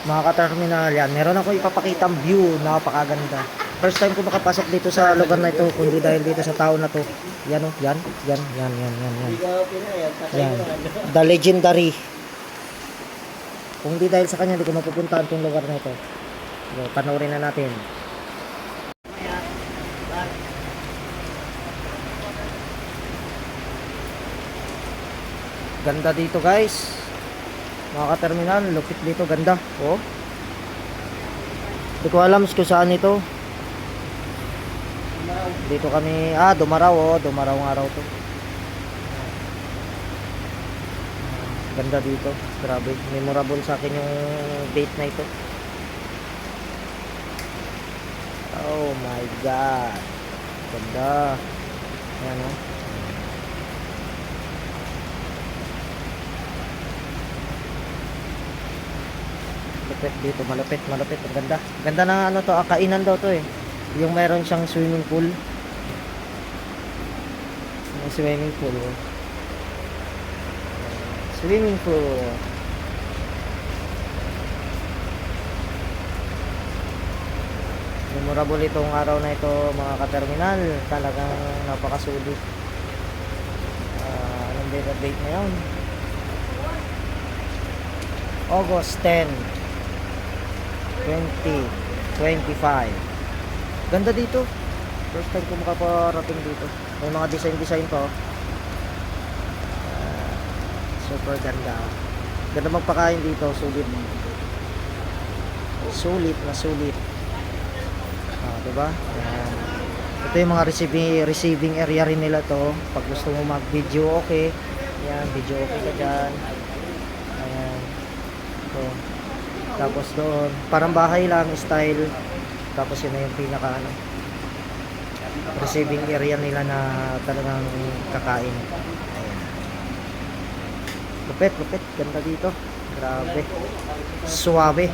Mga ka-terminal yan. Meron ako ipapakitang view. Napakaganda. First time ko makapasok dito sa lugar na ito. Kundi dahil dito sa tao na to. Yan o. Yan. Yan. Yan. Yan. Yan. yan. Yan. The legendary. Kung di dahil sa kanya, hindi ko mapupuntahan itong lugar na ito. So, panoorin na natin. Ganda dito guys. Mga ka-terminal, lupit dito, ganda. Oh. Hindi ko alam kung saan ito. Dito kami, ah, dumaraw, oh, dumaraw ng araw to. Ganda dito, grabe. Memorable sa akin yung date na ito. Oh my God. Ganda. Ayan, oh. Malupit dito, malupit, malupit. Ang ganda. Ganda na ano to, ah, kainan daw to eh. Yung meron siyang swimming pool. Yung swimming pool. oh. Swimming pool. Memorable itong araw na ito mga ka-terminal. Talagang napakasulit. Ah, anong date, date na yun? August 10 2025 Ganda dito. First time ko makaparating dito. May mga design-design pa oh. Ah, Super ganda. Ganda magpakain dito Sulit. Sulit na sulit. Ah, diba? Ayan. Ito yung mga receiving, receiving area rin nila to. Pag gusto mo mag video okay. Yan, video okay ka dyan Ayan ito. Tapos doon, parang bahay lang style. Tapos yun na yung pinaka ano, receiving area nila na talagang kakain. Ayan. Lupit, lupit. Ganda dito. Grabe. Suwabe.